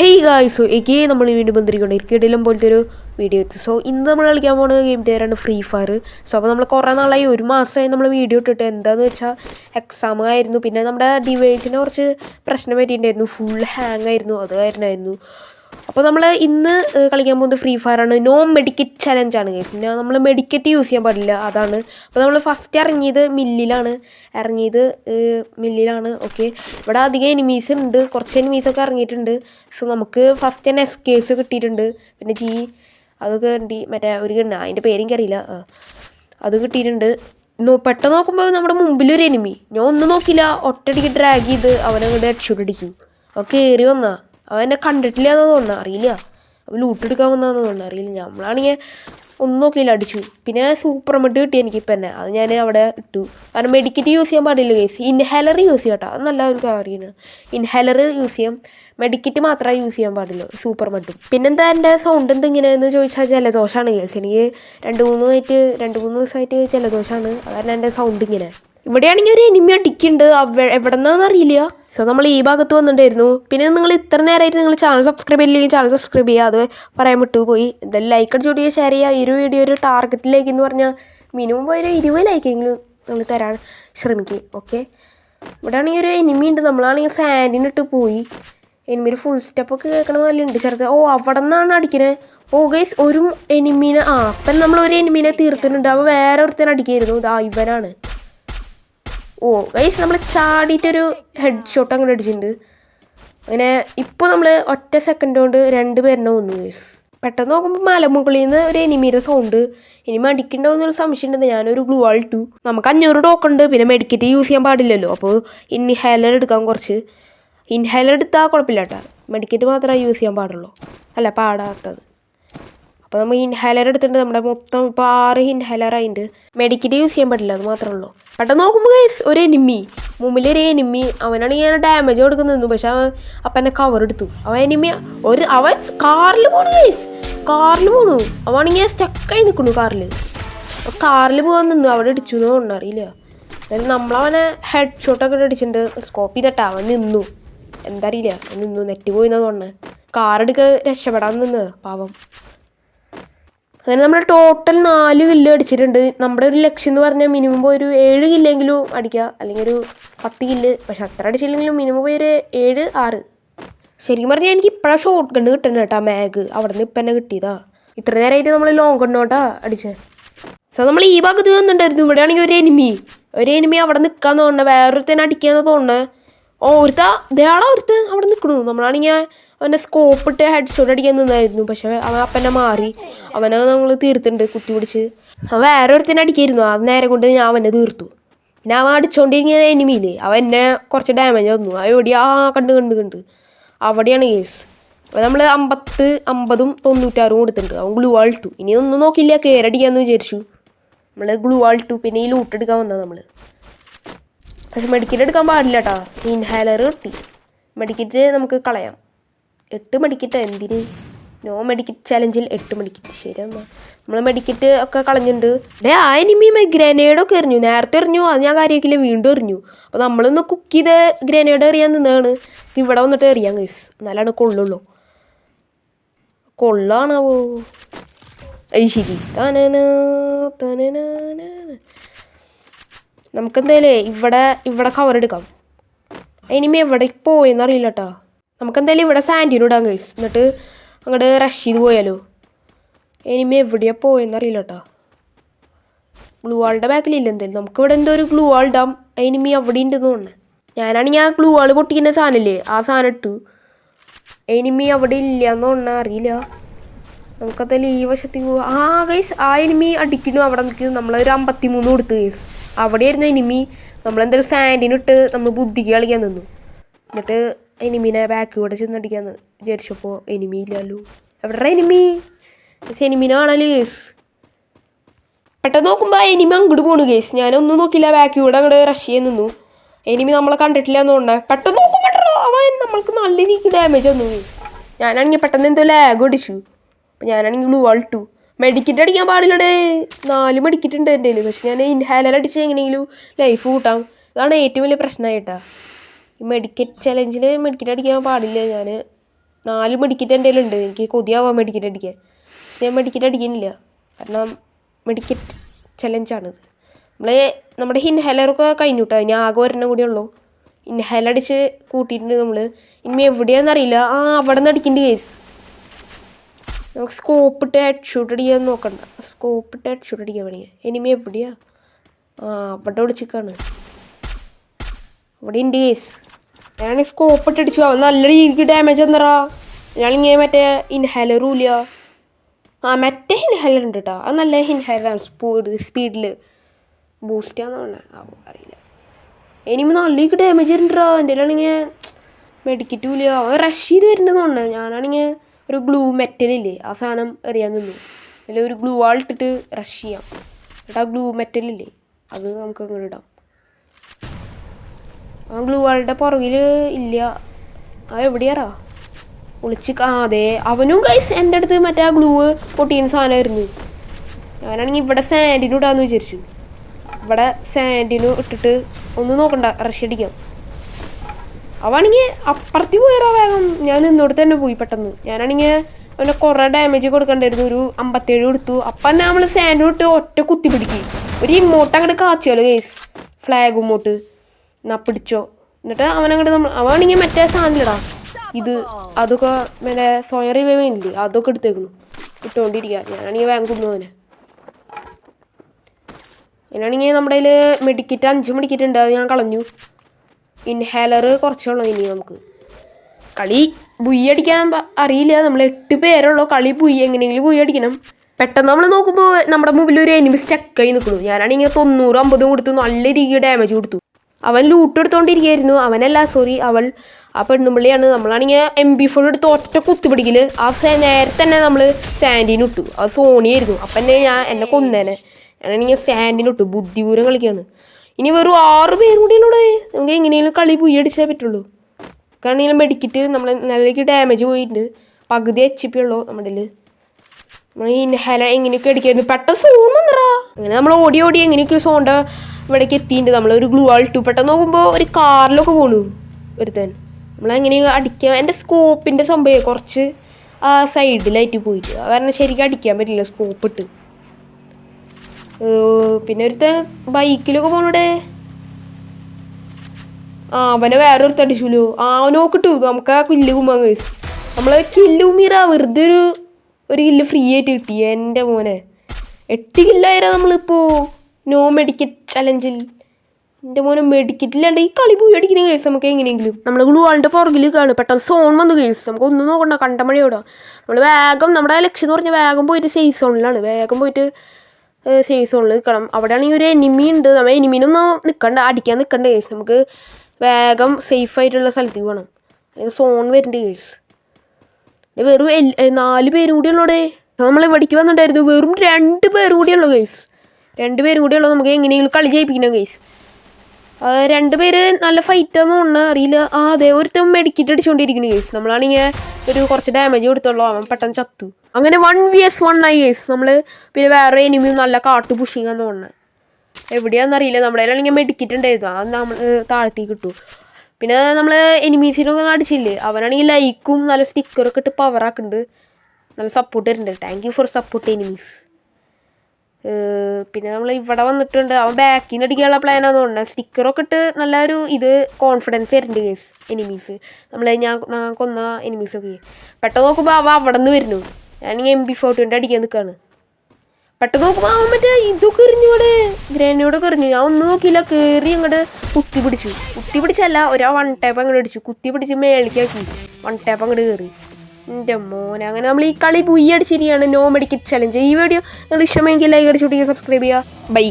Hey guys എഗേ നമ്മൾ വീണ്ടും വന്നിരിക്കുന്നത് ഇരിക്കയിലും പോലത്തെ ഒരു വീഡിയോ എത്തി. സോ ഇന്ന് നമ്മൾ കളിക്കാൻ പോകുന്ന ഗെയിം പേരാണ് ഫ്രീ ഫയർ സോ അപ്പോൾ നമ്മൾ കുറേ നാളായി ഒരു മാസമായി നമ്മൾ വീഡിയോ ഇട്ടിട്ട്. എന്താണെന്ന് വെച്ചാൽ എക്സാം ആയിരുന്നു. പിന്നെ നമ്മുടെ ഡിവൈസിന് കുറച്ച് പ്രശ്നം പറ്റിയിട്ടുണ്ടായിരുന്നു. ഫുൾ ഹാങ് ആയിരുന്നു. അത് കാരണമായിരുന്നു അപ്പോൾ നമ്മൾ ഇന്ന് കളിക്കാൻ പോകുന്നത് ഫ്രീ ഫയർ ആണ്. നോ മെഡിക്കറ്റ് ആണ് കേസ് പിന്നെ നമ്മൾ മെഡിക്കറ്റ് യൂസ് ചെയ്യാൻ പാടില്ല അതാണ്. അപ്പോൾ നമ്മൾ ഫസ്റ്റ് ഇറങ്ങിയത് മില്ലിലാണ്. ഇറങ്ങിയത് മില്ലിലാണ് ഓക്കെ ഇവിടെ അധികം എനിമീസ് ഉണ്ട്. കുറച്ച് എനിമീസൊക്കെ ഇറങ്ങിയിട്ടുണ്ട്. സോ നമുക്ക് ഫസ്റ്റ് തന്നെ എസ് കേസ് കിട്ടിയിട്ടുണ്ട്. പിന്നെ ജി അതൊക്കെ ഉണ്ട് മറ്റേ ഒരു ഗണ്ണ് അതിന്റെ പേരെനിക്കറിയില്ല ആ അത് കിട്ടിയിട്ടുണ്ട്. പെട്ടെന്ന് നോക്കുമ്പോൾ നമ്മുടെ മുമ്പിലൊരു എനിമി ഞാൻ ഒന്നും നോക്കില്ല ഒറ്റടിക്ക് ഡ്രാഗ് ചെയ്ത് അവനങ്ങോട്ട് ഹെഡ്ഷോട്ട് അടിക്കും. അവൻ കയറി വന്നാ. അവൻ എന്നെ കണ്ടിട്ടില്ല എന്ന് തോന്നുന്നു. അറിയില്ല. അവൻ ലൂട്ടെടുക്കാൻ വന്നതെന്ന് തോന്നുന്നു. അറിയില്ല. നമ്മളാണെങ്കിൽ ഒന്നും നോക്കിയില്ല. അടിച്ചു. പിന്നെ സൂപ്പർ മെഡ് കിട്ടി എനിക്കിപ്പോൾ തന്നെ. അത് ഞാൻ അവിടെ ഇട്ടു. കാരണം മെഡിക്കറ്റ് യൂസ് ചെയ്യാൻ പാടില്ല കേസ് ഇൻഹേലർ യൂസ് ചെയ്യാം കേട്ടോ അത് നല്ല ഒരു കാര്യമാണ് ഇൻഹേലർ യൂസ് ചെയ്യാം. മെഡിക്കറ്റ് മാത്രമേ യൂസ് ചെയ്യാൻ പാടുള്ളൂ. സൂപ്പർ മട്ടും പിന്നെന്താ എന്റെ സൗണ്ട് എന്തെങ്ങനെയെന്ന് ചോദിച്ചാൽ ജലദോഷമാണ് കേസ് എനിക്ക് രണ്ട് മൂന്ന് ആയിട്ട് രണ്ട് മൂന്ന് ദിവസമായിട്ട് ജലദോഷമാണ് അതാണ് എന്റെ സൗണ്ട് ഇങ്ങനെ. ഇവിടെയാണെങ്കിൽ ഒരു എനിമി അടിക്കുന്നുണ്ട്. എവിടെ നിന്നാന്ന് അറിയില്ല. സോ നമ്മൾ ഈ ഭാഗത്ത് വന്നിട്ടുണ്ടായിരുന്നു. പിന്നെ നിങ്ങൾ ഇത്ര നേരമായിട്ട് നിങ്ങൾ ചാനൽ സബ്സ്ക്രൈബ് ചെയ്യില്ലെങ്കിൽ ചാനൽ സബ്സ്ക്രൈബ് ചെയ്യുക. അത് പറയാൻ വിട്ടുപോയി. ഇതെല്ലാം ലൈക്ക് അടിച്ചോട്ടി ഷെയർ ചെയ്യുക. ഒരു വീഡിയോ ഒരു ടാർഗറ്റിലേക്ക് എന്ന് പറഞ്ഞാൽ മിനിമം ഒരു ഇരുപത് ലൈക്കെങ്കിലും നിങ്ങൾ തരാൻ ശ്രമിക്കുക ഓക്കെ ഇവിടെ ആണെങ്കിൽ ഒരു എനിമി ഉണ്ട്. നമ്മളാണെങ്കിൽ സാൻഡിനിട്ട് പോയി. എനിമിയുടെ ഫുൾ സ്റ്റെപ്പ് ഒക്കെ കേൾക്കണ പോലെ ഉണ്ട്. ചെറുത്. ഓ അവിടെ നിന്നാണ് അടിക്കണേ. ഓ ഗൈസ് ഒരു എനിമീനെ ആ അപ്പം നമ്മൾ ഒരു എനിമീനെ തീർത്തിട്ടുണ്ട്. അപ്പോൾ വേറെ ഒരുത്തനെ അടിക്കായിരുന്നു. ഇതാ ഇവനാണ്. ഓ ഗൈസ് നമ്മൾ ചാടിയിട്ടൊരു ഹെഡ് ഷോട്ട് അങ്ങോട്ട് അടിച്ചിട്ടുണ്ട്. അങ്ങനെ ഇപ്പോൾ നമ്മൾ ഒറ്റ സെക്കൻഡ് കൊണ്ട് രണ്ട് പേരിനെ വന്നു ഗൈസ് പെട്ടെന്ന് നോക്കുമ്പോൾ മലമുകളിൽ നിന്ന് ഒരു എനിമീരെ സൗണ്ട് ഇനി മടിക്കണ്ടോ എന്നൊരു സംശയം ഉണ്ടെന്ന് ഞാനൊരു ഗ്ലൂ ആൾ ഇട്ടു. നമുക്ക് അഞ്ഞൂറ് ടോക്കൺ ഉണ്ട്. പിന്നെ മെഡിക്കറ്റ് യൂസ് ചെയ്യാൻ പാടില്ലല്ലോ. അപ്പോൾ ഇൻഹേലർ എടുക്കാൻ കുറച്ച്. ഇൻഹേലർ എടുത്താൽ കുഴപ്പമില്ല കേട്ടോ. മെഡിക്കറ്റ് മാത്രമേ യൂസ് ചെയ്യാൻ പാടുള്ളൂ. അല്ല പാടാത്തത്. അപ്പോൾ നമ്മൾ ഇൻഹാലർ എടുത്തിട്ടുണ്ട്. നമ്മുടെ മൊത്തം ഇപ്പോൾ ആറ് ഇൻഹാലർ ആയിട്ട് മെഡിക്കറ്റ് യൂസ് ചെയ്യാൻ പറ്റില്ല അത് മാത്രമേ ഉള്ളൂ. പെട്ടെന്ന് നോക്കുമ്പോൾ ഒരു എനിമി മുമ്പിൽ ഒരു എനിമി അവനാണ് ഞാൻ ഡാമേജ് കൊടുക്കുന്നു പക്ഷെ അവൻ അപ്പം എന്നെ കവർ എടുത്തു. അവൻ എനിമി ഒരു അവൻ കാറിൽ പോണു ഗൈസ് കാറിൽ പോണു. അവനാണെങ്കിൽ സ്റ്റക്കായി നിൽക്കുന്നു കാറിൽ കാറിൽ പോകാൻ നിന്ന്. അവിടെ അടിച്ചു എന്ന് തോന്നുന്നു. അറിയില്ല. എന്നാലും നമ്മളവനെ ഹെഡ് ഷോട്ടൊക്കെ അടിച്ചിട്ടുണ്ട് സ്കോപ്പ് ചെയ്തിട്ടാ അവൻ നിന്നു. എന്താ അറിയില്ല. നിന്നു. നെറ്റ് പോയി എന്നാ കാറെടുക്ക രക്ഷപ്പെടാൻ നിന്ന്. പാവം. അങ്ങനെ നമ്മൾ ടോട്ടൽ നാല് കില്ല് അടിച്ചിട്ടുണ്ട്. നമ്മുടെ ഒരു ലക്ഷ്യം എന്ന് പറഞ്ഞാൽ മിനിമം പോയി ഒരു ഏഴ് കില്ലെങ്കിലും അടിക്കുക. അല്ലെങ്കിൽ ഒരു പത്ത് കില്ല് പക്ഷെ അത്ര അടിച്ചില്ലെങ്കിലും മിനിമം പോയി ഒരു ഏഴ് ആറ്. ശരിക്കും പറഞ്ഞാൽ എനിക്ക് ഇപ്പോഴാണ് ഷോർട്ട് ഗണ്ണ് കിട്ടണം കേട്ടോ മാഗ് അവിടെ നിന്ന് ഇപ്പം തന്നെ കിട്ടിയതാ. ഇത്ര നേരമായിട്ട് നമ്മൾ ലോങ് ഗണ്ണോട്ടാ അടിച്ചത് സോ നമ്മൾ ഈ ഭാഗത്ത് വന്നിട്ടുണ്ടായിരുന്നു. ഇവിടെ ആണെങ്കിൽ ഒരു എനിമി ഒരു എനിമി അവിടെ നിൽക്കാൻ തോന്നുന്നത് വേറൊരുത്തന്നെ അടിക്കാന്ന് തോന്നുന്നത് ഓ ഒരുത്ത ഇതയാളോ ഒരുത്തൻ അവിടെ നിൽക്കണു നമ്മളാണെങ്കിൽ അവന്റെ സ്കോപ്പ് ഇട്ട് ഹെഡ് ഷോട്ട് അടിക്കാൻ നിന്നായിരുന്നു. പക്ഷെ അവൻ അപ്പനെ മാറി. അവനെ നമ്മൾ തീർത്തിട്ടുണ്ട് കുത്തി പിടിച്ച്. അവൻ വേറെ ഒരുത്തനെ അടിക്കായിരുന്നു. അത് നേരെ കൊണ്ട് ഞാൻ അവനെ തീർത്തു. പിന്നെ അവൻ അടിച്ചോണ്ടിരിക്കുന്ന എനിമിയിൽ അവൻ എന്നെ കുറച്ച് ഡാമേജ് തന്നു. അവ എവിടെ ആ കണ്ട് കണ്ട് കണ്ട്. അവിടെയാണ് കേസ് അപ്പോൾ നമ്മൾ അമ്പത്ത് അമ്പതും തൊണ്ണൂറ്റാറും കൊടുത്തിട്ടുണ്ട്. അവൻ ഗ്ലൂ ആൾട്ടു ഇനി ഒന്നും നോക്കില്ല. കയറടിക്കാന്ന് വിചാരിച്ചു. നമ്മൾ ഗ്ലൂ ആൾട്ടു പിന്നെ ഈ ലൂട്ട് എടുക്കാൻ വന്നത് നമ്മൾ പക്ഷെ മെഡിക്കറ്റ് എടുക്കാൻ പാടില്ല കേട്ടോ ഇൻഹാലർ കിട്ടി. മെഡിക്കറ്റ് നമുക്ക് കളയാം. എട്ട് മെഡിക്കറ്റ് എന്തിന്? നോ മെഡിക്കറ്റ് ചലഞ്ചിൽ എട്ട് മെഡിക്കറ്റ് ശരി എന്നാ നമ്മൾ മെഡിക്കറ്റ് ഒക്കെ കളഞ്ഞിട്ടുണ്ട് ഡേ ആ എനിമി ഗ്രനേഡൊക്കെ എറിഞ്ഞു. നേരത്തെ എറിഞ്ഞു. അത് ഞാൻ കാര്യമാക്കില്ല വീണ്ടും എറിഞ്ഞു. അപ്പോൾ നമ്മളൊന്ന് കുക്ക് ചെയ്ത് ഗ്രനേഡ് എറിയാൻ നിന്നാണ്. ഇവിടെ വന്നിട്ട് എറിയാൻ കേസ് എന്നാലാണ് കൊള്ളുള്ളൂ. കൊള്ളാണാവോ? ഐ ശരി. തനന തനന നമുക്കെന്തായാലേ ഇവിടെ ഇവിടെ കവർ എടുക്കാം. എനിമി എവിടെ പോയെന്ന് അറിയില്ല കേട്ടോ നമുക്കെന്തായാലും ഇവിടെ സാൻഡിന് ഇടാം ഗൈസ് എന്നിട്ട് അങ്ങോട്ട് റഷ് ചെയ്ത് പോയാലോ? ഇനിമ എവിടെയാ പോയെന്ന് അറിയില്ല കേട്ടോ ഗ്ലൂ വാളിന്റെ ബാക്കിലില്ല എന്തായാലും. നമുക്ക് ഇവിടെ എന്തോ ഒരു ഗ്ലൂ വാൾ ഇടാം. എനിമി അവിടെ ഉണ്ടെന്ന് തോന്നുന്നത് ഞാനാണെങ്കിൽ ആ ഗ്ലൂ വാൾ പൊട്ടിക്കുന്ന സാധനമില്ലേ? ആ സാധനം ഇട്ടു. എനിമി അവിടെ ഇല്ല എന്ന് തോന്നുന്നത് അറിയില്ല. നമുക്കെന്തായാലും ഈ വശത്തേക്ക് പോവാം. ആ ഗൈസ് ആ എനിമി അടിക്കുന്നു. അവിടെ നിൽക്കുന്നു നമ്മളൊരു അമ്പത്തി മൂന്ന് കൊടുത്തു ഗൈസ് അവിടെയായിരുന്നു എനിമി. നമ്മളെന്തായാലും സാൻഡിനിട്ട് നമ്മൾ ബുദ്ധിക്ക് കളിക്കാൻ നിന്നു. എന്നിട്ട് എനിമീനെ ബാക്ക് കൂടെ ചെന്നടിക്കാന്ന് വിചാരിച്ചപ്പോ എനിമി ഇല്ലല്ലോ എവിടെ എനിമി? പക്ഷെ എനിമീനെ കാണാൽ ഗേസ് പെട്ടെന്ന് നോക്കുമ്പോൾ എനിമി അങ്ങോട്ട് പോണു ഗേസ് ഞാനൊന്നും നോക്കില്ല ബാക്ക് കൂടെ അങ്ങോട്ട് റഷ് ചെയ്യാൻ നിന്നു. എനിമി നമ്മളെ കണ്ടിട്ടില്ല എന്ന് തോന്നണേ പെട്ടെന്ന് നോക്കുമ്പോട്ടോ അവൻ നമ്മൾക്ക് നല്ല രീതിക്ക് ഡാമേജ് വന്നു ഗേസ് ഞാനാണെങ്കിൽ പെട്ടെന്ന് എന്തോ ലാഗ് അടിച്ചു. അപ്പം ഞാനാണെങ്കിൽ ഗ്ലൂ ആൾട്ടു മെഡിക്കറ്റ് അടിക്കാൻ പാടില്ലടേ. നാല് മെഡിക്കറ്റ് ഉണ്ട് എന്റെ പക്ഷെ ഞാൻ ഇൻഹാലർ അടിച്ച് എങ്ങനെയെങ്കിലും ലൈഫ് കൂട്ടാം. അതാണ് ഏറ്റവും വലിയ പ്രശ്നമായിട്ടാ. ഈ മെഡിക്കറ്റ് ചലഞ്ചിൽ മെഡിക്കറ്റ് അടിക്കാൻ പാടില്ല ഞാൻ നാല് മെഡിക്കറ്റ് എന്റെ ഉണ്ട് എനിക്ക് കൊതിയാവാം മെഡിക്കറ്റ് അടിക്കാൻ. പക്ഷെ ഞാൻ മെഡിക്കറ്റ് അടിക്കുന്നില്ല. കാരണം മെഡിക്കറ്റ് ചലഞ്ചാണിത് നമ്മൾ നമ്മുടെ ഇൻഹേലറൊക്കെ കഴിഞ്ഞു കേട്ടോ ഇനി ആകെ ഒരെണ്ണം കൂടി ഉള്ളൂ. ഇൻഹേലർ അടിച്ച് കൂട്ടിയിട്ടുണ്ട് നമ്മൾ ഇനി എവിടെയാണെന്ന് അറിയില്ല. ആ അവിടെ നിന്ന് അടിക്കേണ്ട കേസ് നമുക്ക് സ്കോപ്പ് ഇട്ട് ഹെഡ് ഷൂട്ട് അടിക്കാൻ നോക്കണ്ട. സ്കോപ്പ് ഇട്ട് ഹെഡ് ഷൂട്ട് അടിക്കാൻ വേണമെങ്കിൽ എനിമി എവിടെയാ? ആ അവിടെ വിളിച്ചിക്കാണ്. അവിടെ ഉണ്ട് കേസ് ഞാൻ സ്കോപ്പ് ഇട്ട് അടിച്ചു അവൻ നല്ല രീതിക്ക് ഡാമേജ് തന്നറാ ഞാനിങ്ങനെ മറ്റേ ഇൻഹാലറും ഇല്ല. ആ മറ്റേ ഇൻഹാലർ ഉണ്ട് കേട്ടോ അത് നല്ല ഇൻഹാലറാണ് സ്പീഡ് സ്പീഡിൽ ബൂസ്റ്റ് ആണെന്ന് പറഞ്ഞത് അറിയില്ല. ഇനിയും നല്ല ഡാമേജ് വരുന്നുണ്ടോ എന്റെ ആണെങ്കിൽ മെഡിക്കറ്റും ഇല്ല. അവൻ റഷ് ചെയ്ത് വരുന്നുണ്ടെന്ന് ഞാനാണെങ്കിൽ ഒരു ഗ്ലൂ മെറ്റലില്ലേ ആ സാധനം എറിയാൻ നിന്നു. അല്ലെങ്കിൽ ഒരു ഗ്ലൂ ആൾ ഇട്ടിട്ട് റഷ് ചെയ്യാം. എന്നിട്ട് ആ ഗ്ലൂ മെറ്റലില്ലേ അത് നമുക്ക് അങ്ങോട്ട് ഇടാം. ഗ്ലൂ വാളിന്റെ പുറകിൽ ഇല്ല. ആ എവിടെയാറാ ഒളിച്ച് ആ അതെ. അവനും ഗൈസ് എന്റെ അടുത്ത് മറ്റേ ആ ഗ്ലൂ പൊട്ടിയുന്ന സാധനമായിരുന്നു. ഞാനാണെങ്കിൽ ഇവിടെ സാൻഡിനും ഇടാന്ന് വിചാരിച്ചു. ഇവിടെ സാൻഡിനും ഇട്ടിട്ട് ഒന്ന് നോക്കണ്ട റഷ് അടിക്കാം. അവനാണെങ്കിൽ അപ്പുറത്ത് പോയറോ വേഗം. ഞാൻ നിന്നോട് തന്നെ പോയി പെട്ടെന്ന്. ഞാനാണെങ്കിൽ അവനെ കുറേ ഡാമേജ് കൊടുക്കണ്ടായിരുന്നു. ഒരു അമ്പത്തേഴ് കൊടുത്തു. അപ്പം നമ്മൾ സാൻഡ് ഇട്ട് ഒറ്റ കുത്തി പിടിക്കും. ഒരു ഇമോട്ട് അങ്ങോട്ട് കാച്ചിയാലോ കേസ് ഫ്ലാഗ് ഇമോട്ട് എന്നാ പിടിച്ചോ. എന്നിട്ട് അവനങ്ങോട്ട് നമ്മൾ അവനാണെങ്കിൽ മറ്റേ സാധനമില്ലടാ ഇത് അതൊക്കെ മറ്റേ സ്വയറി വേവില്ലേ അതൊക്കെ എടുത്തേക്കുന്നു. ഇട്ടുകൊണ്ടിരിക്കുക ഞാനാണെങ്കിൽ വേഗം കൊണ്ടുപോകാനെ അങ്ങനെയാണെങ്കിൽ നമ്മുടെ കയ്യിൽ മെഡിക്കറ്റ് അഞ്ച് മെഡിക്കറ്റ് ഉണ്ട്. അത് ഞാൻ കളഞ്ഞു. ഇൻഹാലർ കുറച്ചുള്ളൂ ഇനി നമുക്ക്. കളി ബുയ്യടിക്കാൻ അറിയില്ല. നമ്മൾ എട്ട് പേരുള്ളൂ കളി ബുയ്യ് എങ്ങനെയെങ്കിലും ബുയ്യടിക്കണം പെട്ടെന്ന് നമ്മൾ നോക്കുമ്പോൾ നമ്മുടെ മുമ്പിൽ ഒരു എനിമി സ്റ്റക്കായി നിൽക്കുന്നു ഞാനാണെങ്കിൽ തൊണ്ണൂറ് അമ്പതും കൊടുത്തു. നല്ല രീതിയിൽ ഡാമേജ് കൊടുത്തു. അവൻ ലൂട്ട് എടുത്തോണ്ടിരിക്കുകയായിരുന്നു അവനല്ല സോറി അവൾ ആ പെണ്ണുമ്പിള്ളിയാണ്. നമ്മളാണെങ്കിൽ എം ബി ഫോൺ എടുത്ത് ഒറ്റ കുത്തിപിടിക്കൽ ആ നേരത്തെ തന്നെ നമ്മൾ സാൻഡിന് ഇട്ടു. അത് സോണിയായിരുന്നു അപ്പം തന്നെ ഞാൻ എന്നെ കൊന്നേനെ. ഞാനാണെങ്കിൽ സാൻഡിന് ഇട്ടു. ബുദ്ധിപൂരം കളിക്കുകയാണ് ഇനി വെറും ആറ് പേരും കൂടിയുള്ളൂടെ നമുക്ക് എങ്ങനെയെങ്കിലും കളി പുയ്യടിച്ചേ പറ്റുള്ളൂ. കാരണം മെഡിക്കിറ്റ് നമ്മൾ നിലയ്ക്ക് ഡാമേജ് പോയിട്ടുണ്ട്. പകുതി എച്ച് പി ഉള്ളൂ നമ്മുടെ. നമ്മൾ ഇൻഹല എങ്ങനെയൊക്കെ അടിക്കായിരുന്നു. പെട്ടെന്ന് സോൺ വന്നറാ അങ്ങനെ നമ്മൾ ഓടി ഓടി എങ്ങനെയൊക്കെ സോണ്ട ഇവിടേക്ക് നമ്മൾ ഒരു ഗ്ലൂ ആൾ പെട്ടെന്ന് നോക്കുമ്പോൾ ഒരു കാറിലൊക്കെ പോണു ഒരുത്തൻ. നമ്മൾ എങ്ങനെ അടിക്കാൻ എന്റെ സ്കോപ്പിന്റെ സംഭവം കുറച്ച് ആ സൈഡിലായിട്ട് പോയിട്ട്. കാരണം ശരിക്കും അടിക്കാൻ പറ്റില്ല സ്കോപ്പ് ഇട്ട്. പിന്നെ ഒരുത്തൻ ബൈക്കിലൊക്കെ പോണൂടെ. ആ അവനെ വേറെ ഒരുത്തൻ അടിച്ചുല്ലോ ആ അവനോക്കിട്ടു നമുക്ക് ആ കില്ല് കുമ്മാൻ കേസ് നമ്മൾ കില്ല് കുമ്മീറ വെറുതെ ഒരു ഒരു കില്ല് ഫ്രീ ആയിട്ട് കിട്ടി. എന്റെ മോനെ. എട്ട് കില്ലായിരാ നമ്മളിപ്പോൾ നോ മെഡിക്കറ്റ് ചലഞ്ചിൽ എന്റെ മോനെ മെഡിക്കറ്റില്ലാണ്ട് ഈ കളി പോയി അടിക്കുന്ന കേസ് നമുക്ക് എങ്ങനെയെങ്കിലും. നമ്മൾ ഗ്ലൂ ആളിന്റെ പുറകിൽ കാണും പെട്ടെന്ന് സോൺ വന്നു കേസ് നമുക്ക് ഒന്നും നോക്കണ്ട കണ്ടമണി നമ്മൾ വേഗം നമ്മുടെ ലക്ഷ്യം എന്ന് പറഞ്ഞാൽ വേഗം പോയിട്ട് സേഫ് സോണിലാണ് വേഗം പോയിട്ട് സേഫ് സോണിൽ നിൽക്കണം അവിടെയാണെങ്കിൽ ഒരു എനിമി ഉണ്ട്. നമ്മൾ എനിമീനൊന്നും നിൽക്കണ്ട അടിക്കാൻ നിൽക്കണ്ട കേസ് നമുക്ക് വേഗം സേഫ് ആയിട്ടുള്ള സ്ഥലത്തേക്ക് വേണം അല്ലെങ്കിൽ സോൺ വരേണ്ട കേസ് വെറും നാല് പേരും കൂടി ഉള്ളൂടെ നമ്മൾ ഇവിടേക്ക് വന്നിട്ടുണ്ടായിരുന്നു. വെറും രണ്ട് പേരും കൂടി ഉള്ളു ഗൈസ് രണ്ട് പേരും കൂടി ഉള്ളൂ നമുക്ക് എങ്ങനെയെങ്കിലും കളി ജയിപ്പിക്കണം ഗൈസ് രണ്ടുപേര് നല്ല ഫൈറ്റാന്ന് തോന്നുന്നു. അറിയില്ല. ആ അതെ ഒരുത്തൻ മെഡിക്കറ്റ് അടിച്ചുകൊണ്ടിരിക്കുന്നു ഗൈസ് നമ്മളാണെങ്കിൽ ഒരു കുറച്ച് ഡാമേജ് കൊടുത്തുള്ളൂ. അവൻ പെട്ടെന്ന് ചത്തു. അങ്ങനെ വൺ വി എസ് വൺ ആയി ഗൈസ് നമ്മൾ പിന്നെ വേറെ എനിമിയും നല്ല കാട്ടു പുഷിങ് എന്ന് തോന്നുന്നത് എവിടെയാണെന്നറിയില്ല നമ്മുടെ കയ്യിലാണെങ്കിൽ മെഡിക്കറ്റ് ഉണ്ടായിരുന്നു. അത് നമ്മൾ താഴ്ത്തി കിട്ടു പിന്നെ നമ്മൾ എനിമീസിനൊക്കെ അടിച്ചില്ലേ അവനാണെങ്കിൽ ലൈക്കും നല്ല സ്റ്റിക്കറൊക്കെ ഇട്ട് പവറാക്കുന്നുണ്ട് നല്ല സപ്പോർട്ട് തരുന്നുണ്ട്. Thank you for support enemies പിന്നെ നമ്മൾ ഇവിടെ വന്നിട്ടുണ്ട്. അവൻ ബാക്കിൽ നിന്ന് അടിക്കാനുള്ള പ്ലാനാന്ന് തോന്നുന്നത് സ്റ്റിക്കറൊക്കെ ഇട്ട് നല്ലൊരു ഇത് കോൺഫിഡൻസ് തരുന്നുണ്ട് കേസ് എനിമീസ് നമ്മൾ ഞാൻ ഞാൻ കൊന്ന എനിമീസൊക്കെ പെട്ടെന്ന് നോക്കുമ്പോൾ അവ അവിടെ നിന്ന് വരുന്നു ഞാനിങ്ങനെ എം ബി ഫോർട്ടി അടിക്കാൻ നിൽക്കുകയാണ് പെട്ടെന്ന് നോക്കുമ്പോൾ അവൻ മറ്റേ ഇതൊക്കെ എറിഞ്ഞു ഇവിടെ ഗ്രനേഡൊക്കെ എറിഞ്ഞു. ഞാൻ ഒന്നും നോക്കിയില്ല. കയറി അങ്ങോട്ട് കുത്തി പിടിച്ചു. കുത്തി പിടിച്ചല്ല ഒരാ വൺ ടാപ്പ് അങ്ങോട്ട് അടിച്ചു. കുത്തി പിടിച്ച് മേളിക്കാക്കി വൺ ടാപ്പ് അങ്ങോട്ട് കയറി എന്റെ മോനെ അങ്ങനെ നമ്മൾ ഈ കളി പുയ്യടിച്ചിരിക്കുകയാണ്. നോ മെഡിക്കറ്റ് ചലഞ്ച് ഈ വീഡിയോ നിങ്ങൾ ഇഷ്ടമെങ്കിൽ ലൈക്ക് അടിച്ചുകൊണ്ടിരിക്കുക സബ്സ്ക്രൈബ് ചെയ്യുക. ബൈ